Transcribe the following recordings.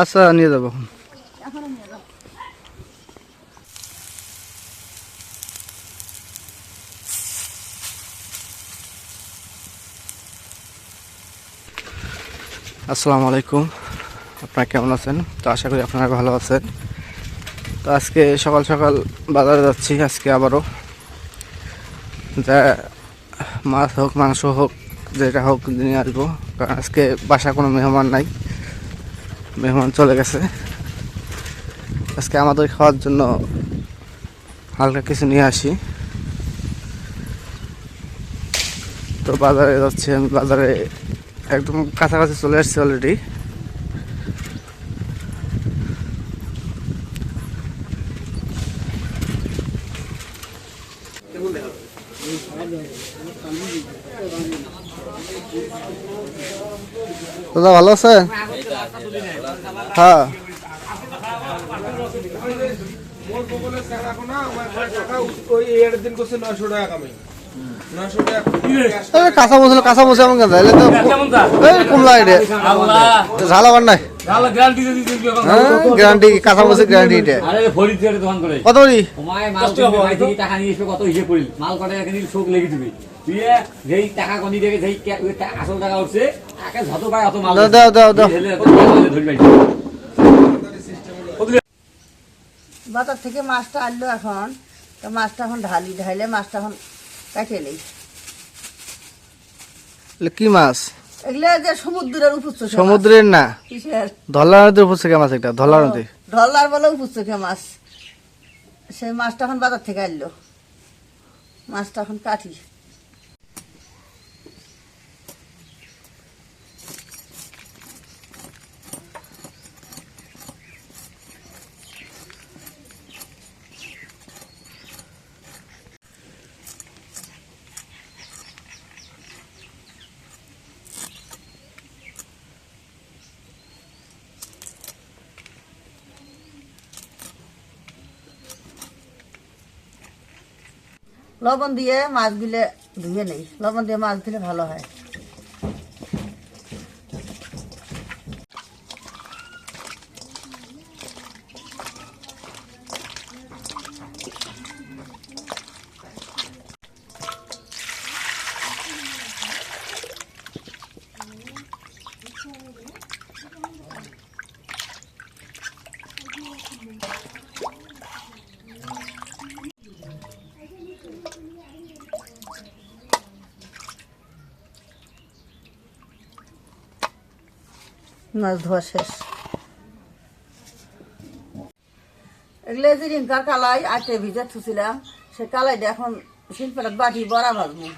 আচ্ছা নিয়ে যাব। আসসালামু আলাইকুম। আপনারা কেমন আছেন? তো আশা করি আপনারা ভালো আছেন। তো আজকে সকাল সকাল বাজারে যাচ্ছি, আজকে আবারও। যা মাছ হোক, মাংস হোক, যেটা হোক নিয়ে আসব। কারণ আজকে বাসা কোনো মেহমান নাই। মেহমান চলে গেছে। আজকে আমাদের খাওয়ার জন্য হালকা কিছু নিয়ে আসি। তো বাজারে যাচ্ছি আমি। বাজারে একদম কাছাকাছি চলে আসছি অলরেডি দাদা ভালো আছে হ্যাঁ। কাঁচা কাঁচা তো এই কমলা এটা ঝাল আবার নাই? গ্যারান্টি হ্যাঁ গ্যারান্টি কাঁচা বসে গ্যারান্টি এটা। আরে ফরিদ দিয়ে দোকান করে। কত টাকা কত হিসেব করিল মাল কটা শোক লেগে দিবি যেই টাকা কনি দেখে যেই আসল টাকা উঠছে তাকে যত পায় অত মাল দাও, দাও, দাও, দাও। ঢেলে এত টাকা ধরে ধরবি ভাই। বাজার থেকে মাছটা আনলো এখন। তো মাছটা এখন ঢালি ঢাইলে মাছটা এখন কাটিয়ে নেই। কি মাছ? এগুলো যে সমুদ্রের উপচ সমুদ্রের না? ধলার নদীর উপর থেকে মাছ একটা ধলার নদী। ধলার বলে উপর মাছ। সেই মাছটা এখন বাজার থেকে আনলো। মাছটা এখন কাটি। লবণ দিয়ে মাছ দিলে ধুয়ে নেই। লবণ দিয়ে মাছ দিলে ভালো হয়। মাছ ধোয়া শেষ। এগুলো যে রিঙ্কার কালাই, আটে ভিজে থুছিলাম, সে কালাইটা এখন শিল্পের বাটি বড়া ভাজবো।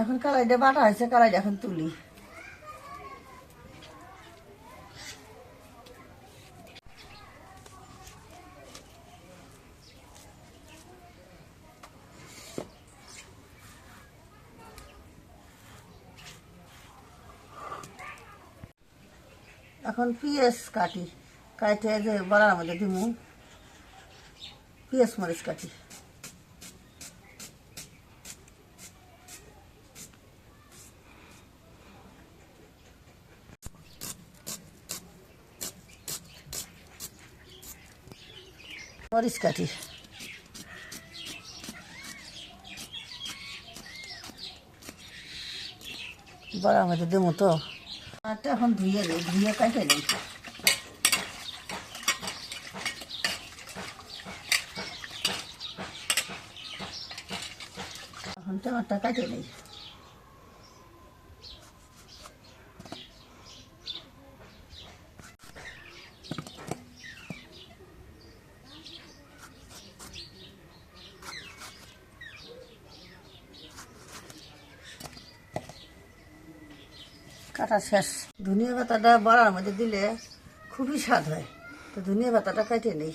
এখন কালাইটা বাটা হয়েছে কালাইটা এখন তুলি। এখন পিএস কাটি। কাটে যে বড়ার মধ্যে দিমু। পিএস মরিচ কাটি। মরিচ কাটি। বড়ার মধ্যে দেবো তো। আটা এখন ধুয়ে দিই ধুয়ে কাটে নিই এখন তো টমাটা কাটে নিই কাটা শেষ। ধনিয়া পাতাটা বড়ার মধ্যে দিলে খুবই স্বাদ হয়। তো ধনিয়া পাতাটা কেটে নেই।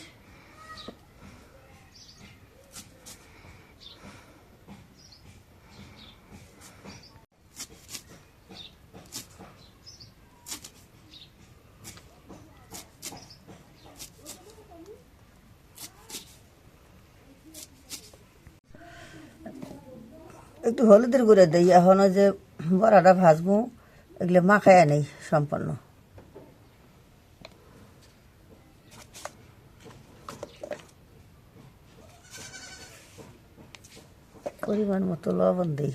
একটু হলুদের গুঁড়ো দিই। এখন যে বড়াটা ভাজবো। এগুলো মাখায় নেই সম্পূর্ণ। পরিমাণ মতো লবণ দিই।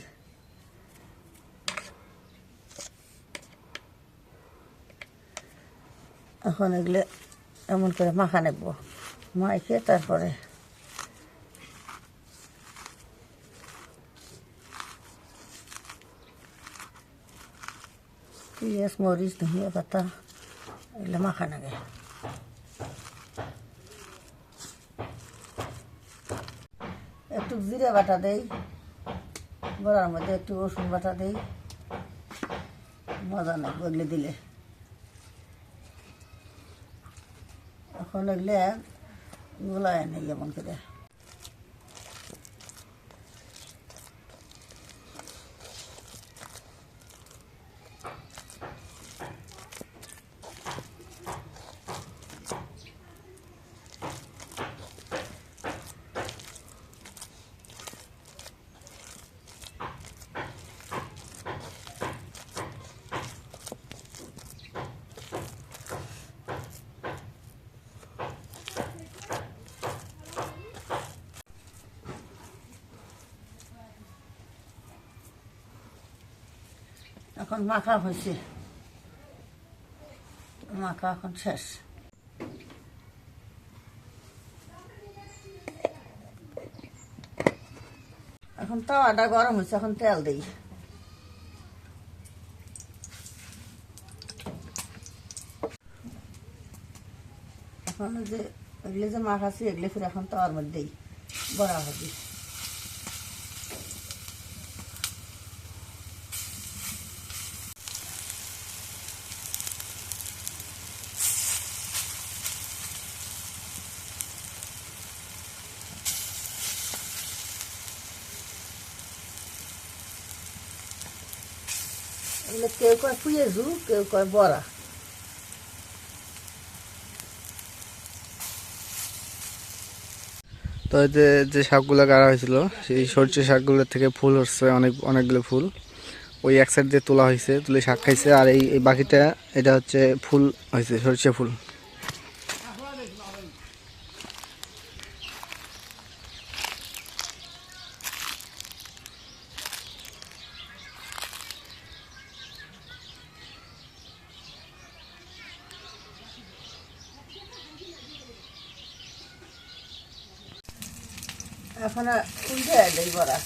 এখন এগুলো এমন করে মাখা নেব। মাইকে তারপরে পেঁয়াজ মরিচ ধনিয়া পাতা এগুলো মাখা লাগে একটু জিরে বাটা দেই বড়ার মধ্যে একটু রসুন বাটা দেই মজা নেই এগুলো দিলে এখন এগুলো গোলায় নেই এমন করে এখন মাখা হয়েছে। মাখা এখন শেষ। এখন তাওয়াটা গরম হয়েছে, এখন তেল দিই। এখন যে এগুলো যে মাখাছি এগুলো ফির এখন তাওয়ার মধ্যেই বড়া হবে এগুলো কেউ কয় পেঁয়াজু কেউ কয় বড়া তো যে যে শাকগুলো গাড়া হয়েছিল, সেই সরষে শাকগুলো থেকে ফুল হচ্ছে, অনেক, অনেকগুলো ফুল। ওই এক সাইড দিয়ে তোলা হয়েছে, তুলে শাক খাইছে, আর এই বাকিটা, এটা হচ্ছে ফুল হয়েছে, সরষে ফুল এখন আর উল্টে দেই বড়া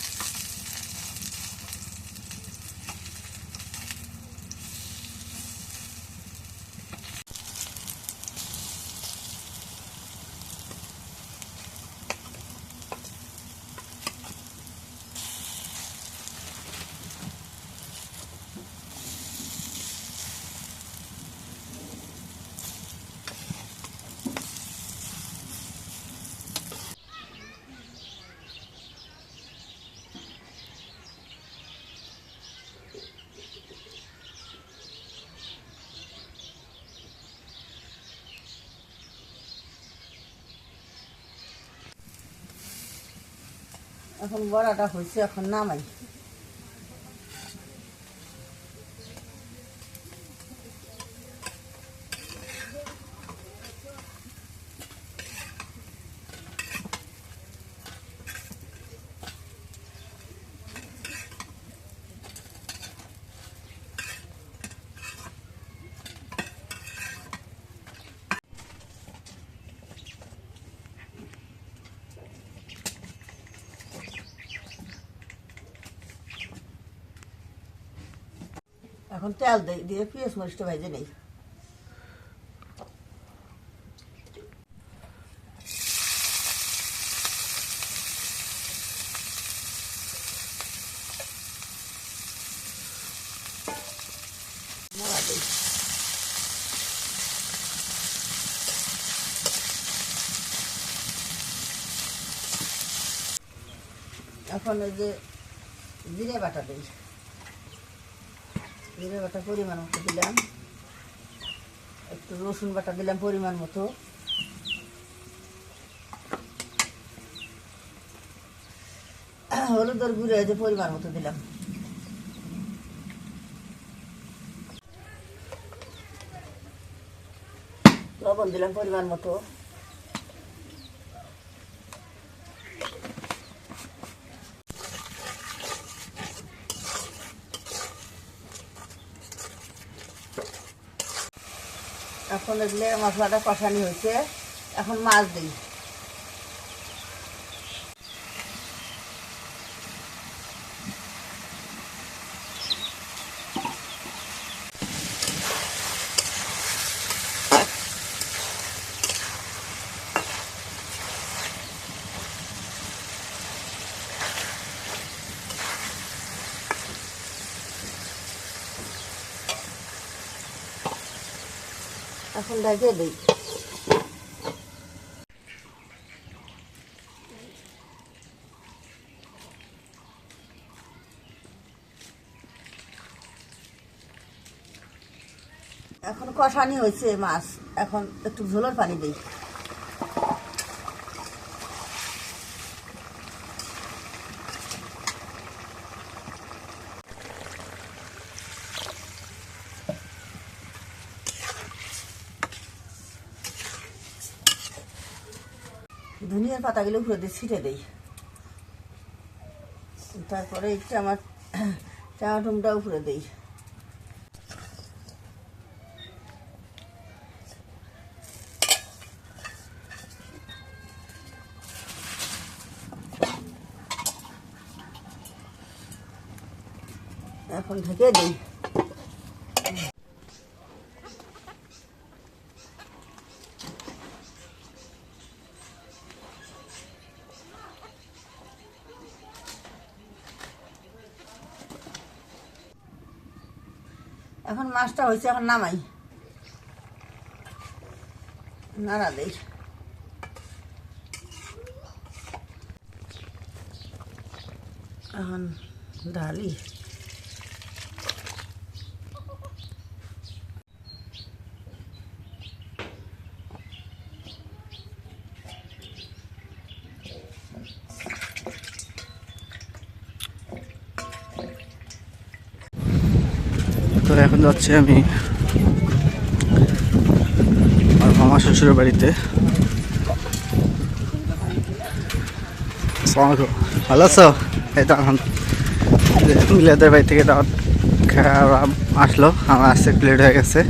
এখন বড়াটা হয়েছে এখন নামাই। এখন তেল দিয়ে পেঁয়াজ মরিচটা ভেজে নেই। এখন ওই যে জিরে বাটা দিই। জিরে বাটা পরিমাণ মতো দিলাম। একটু রসুন বাটা দিলাম পরিমাণ মতো। হলুদের গুঁড়ো যে পরিমাণ মতো দিলাম। লবণ দিলাম পরিমাণ মতো। এগুলো মশলাটা কষানি হয়েছে। এখন মাছ দিই। এখন ঢেকে দিই। এখন কষানি হয়েছে মাছ। এখন একটু ঝোলের পানি দিই। ধনিয়ার পাতাগুলো উপরে দিয়ে ছিটে দিই। তারপরে একটু আমার টমাটোমটা উপরে দিই। এখন ঢেকে দিই। মাছটা হয়েছে এখন নামাই। নাড়া এখন ডালি যাচ্ছি আমি আমার মামা শ্বশুরের বাড়িতে। ভালো আছো? এই তো মিলাদের বাড়ি থেকে দাওয়াত খাওয়া আসলো। আমার আসতে প্লেট হয়ে গেছে।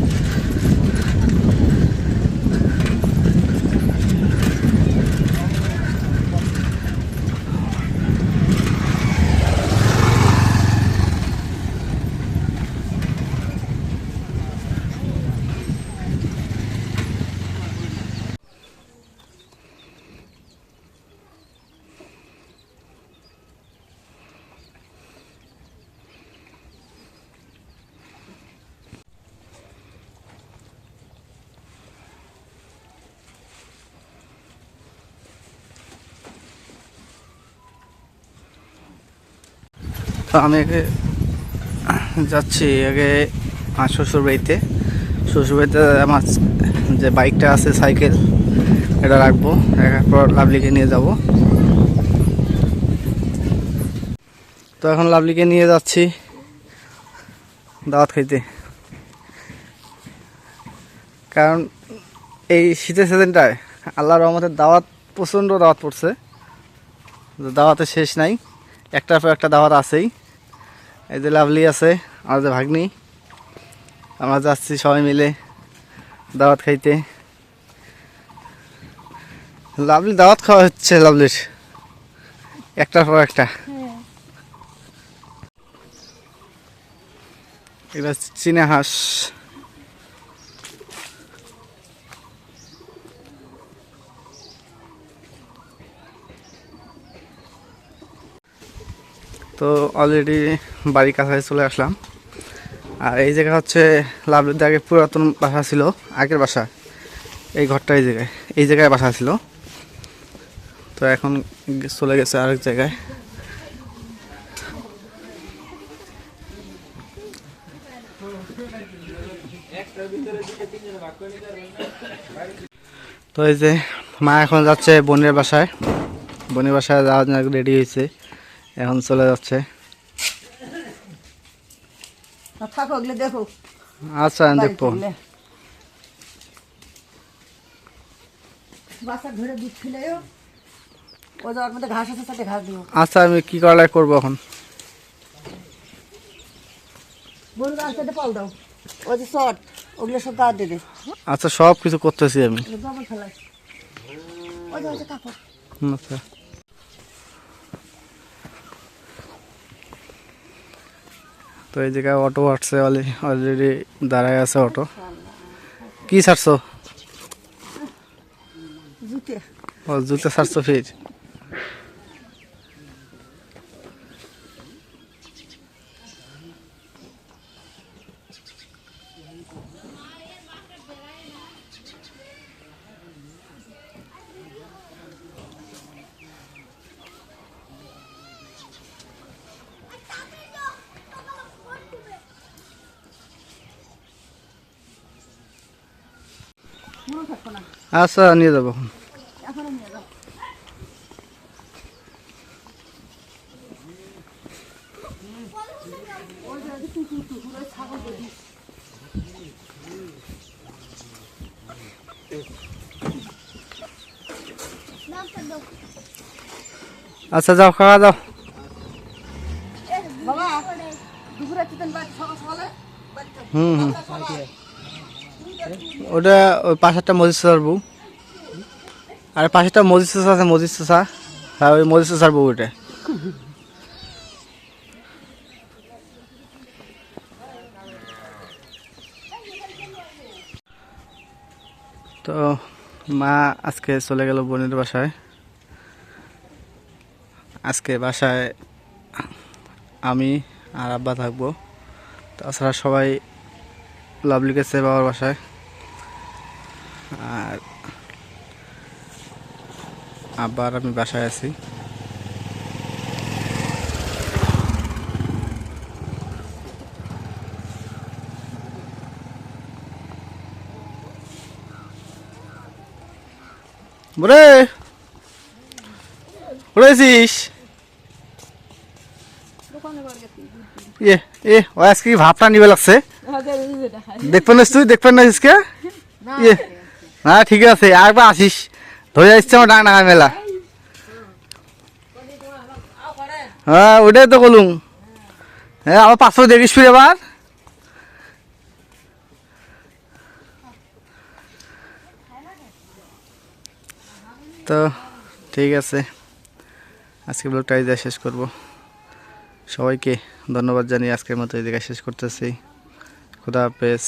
তো আমি আগে যাচ্ছি, আগে আমার শ্বশুর বাড়িতে শ্বশুর বাড়িতে আমার যে বাইকটা আছে, সাইকেল, এটা রাখব। রাখার পর লাভলিকে নিয়ে যাব। তো এখন লাভলিকে নিয়ে যাচ্ছি দাওয়াত খাইতে। কারণ এই শীতের সিজনটায় আল্লাহর রহমতের দাওয়াত, প্রচণ্ড দাওয়াত পড়ছে। দাওয়াতে শেষ নাই। একটার পর একটা দাওয়াত আছেই। এই যে লাভলি আছে আমার যে ভাগ্নি। আমরা যাচ্ছি সবাই মিলে দাওয়াত খাইতে। লাভলি দাওয়াত খাওয়া হচ্ছে লাভলির। একটার পর একটা। এটা চীনা হাঁস। তো অলরেডি বাড়ির কাছাকাছি চলে আসলাম। আর এই জায়গা হচ্ছে লাভলিতে আগে পুরাতন বাসা ছিল, আগের বাসা। এই ঘরটা এই জায়গায় এই জায়গায় বাসা ছিল। তো এখন চলে গেছে আরেক জায়গায়। তো এই যে মা এখন যাচ্ছে বোনের বাসায়। বোনের বাসায় যাওয়ার জন্য রেডি হয়েছে। এখন চলে যাচ্ছে। থাকো ওগুলো দেখো। আচ্ছা দেখব। আচ্ছা আমি কি করা করব এখন? আচ্ছা সব কিছু করতেছি আমি। আচ্ছা। তো এই জায়গায় অটো আসছে অলরেডি দাঁড়ায় আছে অটো কি ছাড়ছো? জুতে। ও জুতো ছাড়ছো ফির? আচ্ছা নিয়ে যাব। এখনও যাও আচ্ছা যাও খাওয়া সকালে হুম হুম। ওটা ওই পাশেরটা মজিদ স্যার বউ। আর পাশেরটা মজিদ চাষা আছে, মজিদ চাষা হ্যাঁ ওই মজিদ চাষার বউ ওটা। তো মা আজকে চলে গেল বোনের বাসায়। আজকে বাসায় আমি আর আব্বা থাকব। তাছাড়া সবাই লাভলি গেছে বাবার বাসায়। আর আব্বার আমি বাসায় আছি। বলেছিস ইয়ে এ ও আজকে ভাবটা নিবে লাগছে? দেখবেন না তুই? দেখবেন না আজকে ইয়ে না ঠিক আছে, একবার আসিস। ধরে আসছে আমার ডাক ডাকা মেলা। হ্যাঁ ওটাই তো বলুন হ্যাঁ আমার পাঁচশো দেখিস ফিরে এবার তো, ঠিক আছে। আজকে ব্লগটা এই শেষ করব। সবাইকে ধন্যবাদ জানিয়ে আজকের মতো এই জায়গায় শেষ করতেছি। খুদা হাফেজ।